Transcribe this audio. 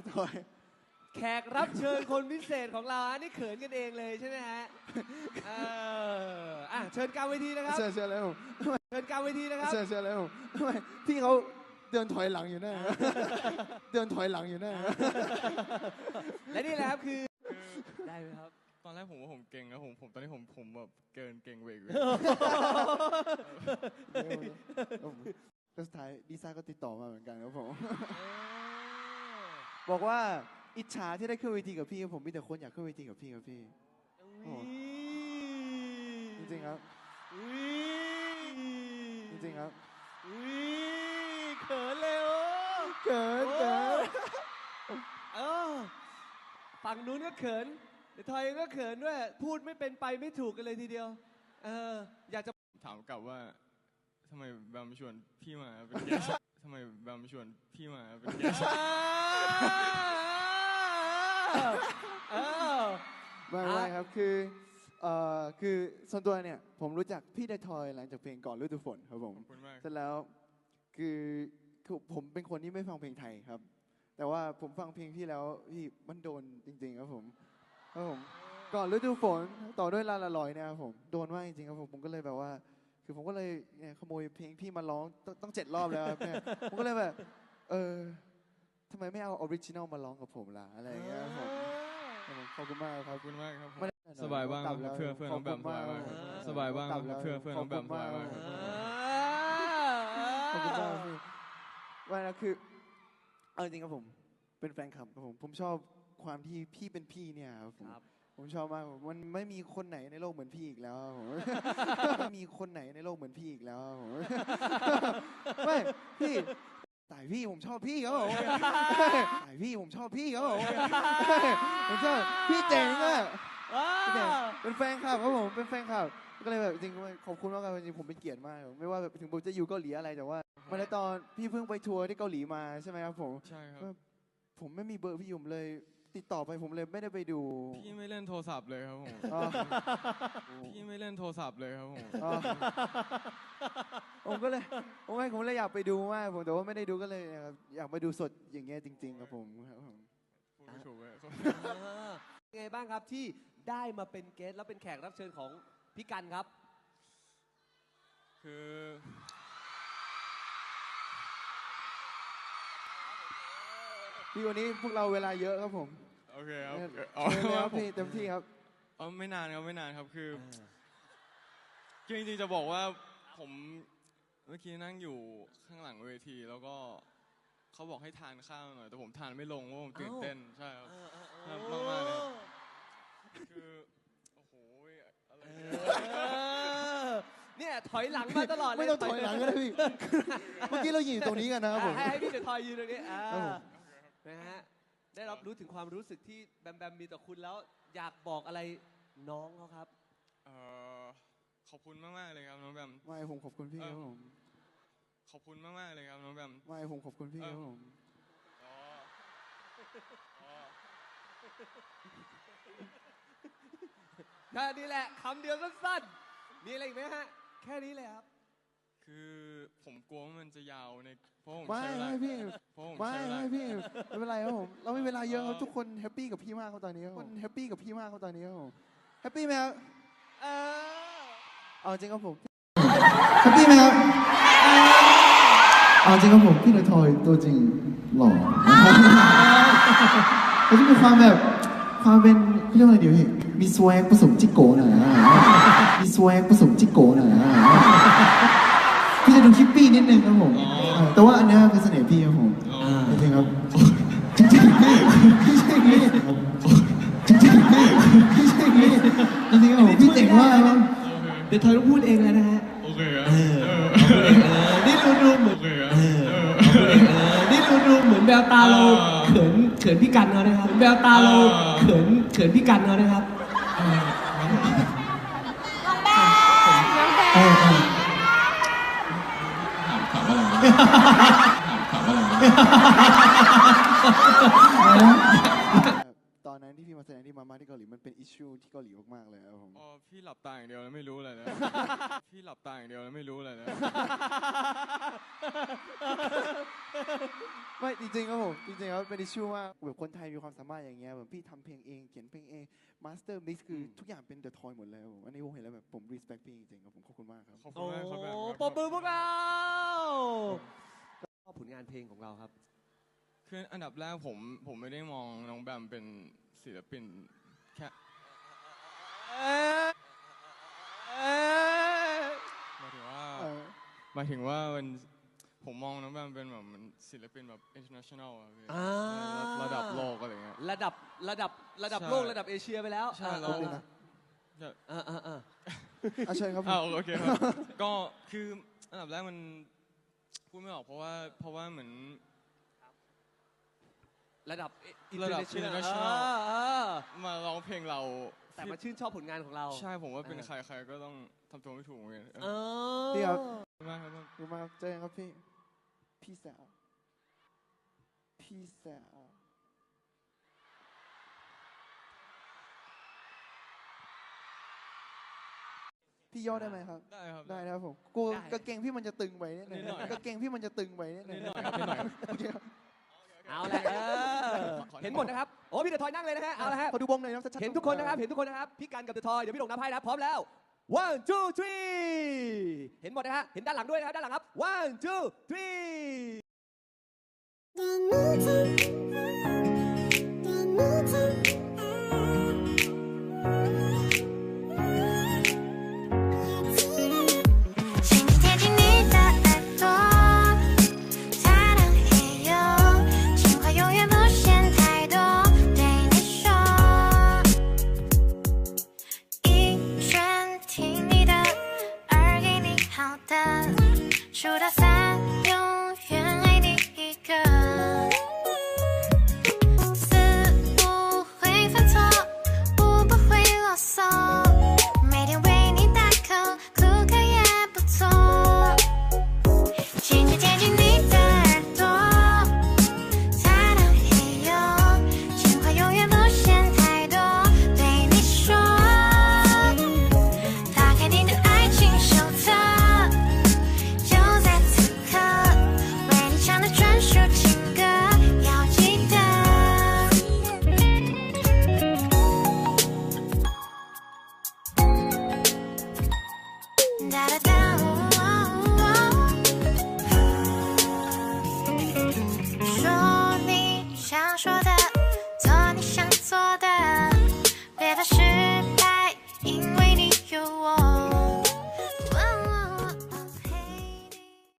พี่ทอย แขกรับเชิญคนพิเศษของเราอันนี้เขินกันเองเลยใช่ไหมฮะเอออะเชิญกลางเวทีนะครับเชิญเชิญเลยผมเชิญกลางเวทีนะครับเชิญเชิญเลยผมทำไมพี่เขาเดินถอยหลังอยู่นั่นนะเดินถอยหลังอยู่นั่นนะและนี่แหละครับคือ ได้ไหมครับ ตอนแรกผมว่าผมเก่งนะผมผมตอนนี้ผมผมแบบเกินเก่งเวกเลยก็สุดท้ายดีไซน์ก็ติดต่อมาเหมือนกันครับผม บอกว่าอิจฉาที่ได้ขึ้นเวทีกับพี่ครับผมมีแต่คนอยากขึ้นเวทีกับพี่ครับพี่ โอ้จริงๆครับ จริงๆครับอุ๊ยเขินเลยโอ้เกินเกินเออฝั่งนู้นก็เขินเดี๋ยวทอยก็เขินด้วย พูดไม่เป็นไปไม่ถูกกันเลยทีเดียว เออ อยากจะ ถามกลับว่าทำไมแบมชวนพี่มาเป็นเกสทำไมแบมชวนพี่มาเป็นเกส เออ ไม่ไม่ครับคือเอ่อคือส่วนตัวเนี่ยผมรู้จักพี่ไดทอยหลังจากเพลงก่อนฤดูฝนครับผมขอบคุณมาก เสร็จแล้วคือคือผมเป็นคนที่ไม่ฟังเพลงไทยครับ แต่ว่าผมฟังเพลงพี่แล้วพี่มันโดนจริง ๆ ครับผมครับผมก่อนฤดูฝนต่อด้วยลาละลอยเนี่ยครับผมโดนมากจริงๆครับผมผมก็เลยแบบว่า คือผมก็เลยเนี่ยขโมยเพลงพี่มาร้องต้องต้องเจ็ดรอบแล้วครับเนี่ยผมก็เลยแบบเออ ไมไม่เอาออริจินอลมาร้องกับผมล่ะอะไรอย่างเงี้ยครับผมครับผมขอบคุณมากคขรัอบบคุณมากครับผมไม่ได้สบายบ้างครับกลัแล้วเพื่อนเพื่อนน้องแบมขคุณกสบายบ้างครับกลัแล้วเพื่อนเพื่อนน้องแบมขคุณากสบายบ้างขอบคุณมากพี่ว่านะคือเอาจริงครับผมเป็นแฟนคลับครับผมผมชอบความที่พี่เป็นพี่เนี่ยครับผมครับผมชอบมากผมมันไม่มีคนไหนในโลกเหมือนพี่อีกแล้วครับผมไม่มีคนไหนในโลกเหมือนพี่อีกแล้วครับผมไม่พี่ แต่พี่ผมชอบพี่ครับผมแต่พี่ผมชอบพี่ครับผมผมชอบพี่เจ๋งอะว้าพี่เจ๋งวเป็นแฟนคลับครับผมเป็นแฟนคลับก็เลยแบบจริงๆขอบคุณมากครับจริงๆผมเป็นเกียรติมากครับไม่ว่าแบบถึงผมจะอยู่เกาหลีอะไรแต่ว่าเมื่อตอนพี่เพิ่งไปทัวร์ที่เกาหลีมาใช่ไหมครับผมใช่ครับผมไม่มีเบอร์พี่ผมเลย ติดต่อไปผมเลยไม่ได้ไปดู พี่ไม่เล่นโทรศัพท์เลยครับผมอ๋อ พี่ไม่เล่นโทรศัพท์เลยครับผมอ๋อผมก็เลยผมไม่ผมเลยอยากไปดูมากผมแต่ว่าไม่ได้ดูก็เลยอยากไปดูสดอย่างเงี้ยจริง ๆ ครับผมครับผม พูดไม่ถูกเลยเออเป็นไงบ้างครับที่ได้มาเป็นเกสต์แล้วเป็นแขกรับเชิญของพี่กันครับ คือ พี่วันนี้พวกเราเวลาเยอะครับผมโอเคครับเชิญเอาเลยครับผมพี่เต็มที่ครับเอาไม่นานครับไม่นานครับคือคือจริงๆจะบอกว่าผมเมื่อกี้นั่งอยู่ข้างหลังเวที แล้วก็เขาบอกให้ทานข้าวหน่อย แต่ผมทานไม่ลงเพราะผมตื่นเต้นใช่ครับครับมากๆเลยครับคือโอ้โหอะไรเอเนี่ยอเนี่ยถอยหลังมาตลอดเลยไม่ต้องถอยหลังก็ได้พี่เมื่อกี้เรายืนอยู่ตรงนี้กันนะครับผมอะให้ให้พี่เดี๋ยวทอยยืนตรงนี้อ่าครับผม นะฮะได้รับรู้ถึงความรู้สึกที่แบมแบมมีต่อคุณแล้วอยากบอกอะไรน้องเขาครับ เอ่อขอบคุณมากๆเลยครับน้องแบม ไม่ผมขอบคุณพี่ครับผมขอบคุณมากๆเลยครับน้องแบม ไม่ผมขอบคุณพี่ครับผมอ๋ออ๋อแค่นี้แหละคำเดียวสั้นๆมีอะไรอีกไหมฮะ แค่นี้เลยครับ คือผมกลัวว่ามันจะยาวในเพราะผมไม่ใช้เวลาไม่พี่เพราะผมไม่ใช้เวลา ไม่พี่ไม่เป็นไรครับผมเราไม่เวลาเยอะครับอ๋อทุกคนแฮปปี้กับพี่มากครับตอนนี้ครับผมแฮปปี้กับพี่มากครับตอนนี้ครับผมแฮปปี้ไหมครับเออ เอาจริงครับผมแฮปปี้ไหมครับเอาจริงครับผมพี่นายทอยตัวจริงหล่อเขาจะมีความแบบความเป็นเขาเรียกว่าอะไรเดี๋ยวพี่มีสวกผสมจิโก้หน่อยนะมีสวกผสมจิโก้หน่อยนะ พี่จะดูฮิปปี้นิดนึงครับผม แต่ว่าอันเนี้ยเป็นเสน่ห์พี่ครับผมอ๋อจริงๆครับจริงๆไม่ใช่อย่างนี้จริงๆไม่ใช่อย่างนี้จริงๆครับผมพี่เจ๋งมากครับเดี๋ยวทอยต้องพูดเองแล้วนะฮะโอเคครับเออนี่ดูดูเหมือนโอเคครับเออนี่ดูดูเหมือนแววตาเราเขินเขินพี่กันเขานะครับแววตาเราเขินเขินพี่กันเขานะครับเออเออถามอะไรนะ ถามอะไรนะตอนนั้นที่พี่มามาแสดงที่มาม่าที่เกาหลีมันเป็นอิชชูที่เกาหลีมากๆเลยครับผมอ๋อพี่หลับตาอย่างเดียวแล้วไม่รู้อะไรเลยพี่หลับตาอย่างเดียวแล้วไม่รู้อะไรเลย ไม่จริงๆครับผมจริงๆครับเป็นอิชชูมากแบบคนไทยมีความสามารถอย่างเงี้ยแบบพี่ทำเพลงเองเขียนเพลงเองมาสเตอร์มิกซ์คืออมทุกอย่างเป็นเดอะทอยหมดเลยครับผมอันนี้ผมเห็นแล้วแบบผม respect พี่จริงๆครับผมขอบคุณมากครับขอบคุโอ้ณมากครับแบบปรบมือพวกเราชอบผลงานเพลงของเราครับคืออันดับแรกผมผมไม่ได้มองน้องแบมเป็นศิลปินแค่หมายถึงว่าเออหมายถึงว่ามัน ผมมองน้องแบมเป็นแบบเหมันศิลปินแบบ international อะพี่อ่า ระดับโลกอะไรเงี้ย ระดับระดับระดับใช่โลกระดับเอเชียไปแล้วใช่อ่าเราเลยนะอ่าอ่าอ่าอะเชิญครับผม อ้าวโอเคครับ ก็คืออันดับแรกมันพูดไม่ออกเพราะว่าเพราะว่าเหมือน ระดับ ระดับ international international อ่าอ่ามาร้องเพลงเราแต่มาชื่นชอบผลงานของเราใช่ผมว่าเป็นเออใครใครก็ต้องทำตัวไม่ถูกเหมือนกันเอเออ อพี่ครับ ขอบคุณมากครับ ขอบคุณมากครับเจอกันครับพี่ พี่สาวพี่สาวพี่ย่อได้ไหมครับ ได้ครับ ได้นะครับผมกลัวกางเกงพี่มันจะตึงไปนิดนึงนิดหน่อยกางเกงพี่มันจะตึงไปนิดนึนิงดหน่อยครับนิดหน่อยครับโอเคครับเอาละเออเห็นหมดนะครับ โอ้พี่เดอะทอยนั่งเลยนะฮะ เอาละฮะ ขอดูวงหน่อยนะชัดๆเห็นทุกคนนะครับ เห็นทุกคนนะครับ พี่กันกับเดอะทอย เดี๋ยวพี่หลงนับให้นะพร้อมแล้ว one two three เห็นหมดนะฮะ เห็นด้านหลังด้วยนะครับ ด้านหลังครับ one two three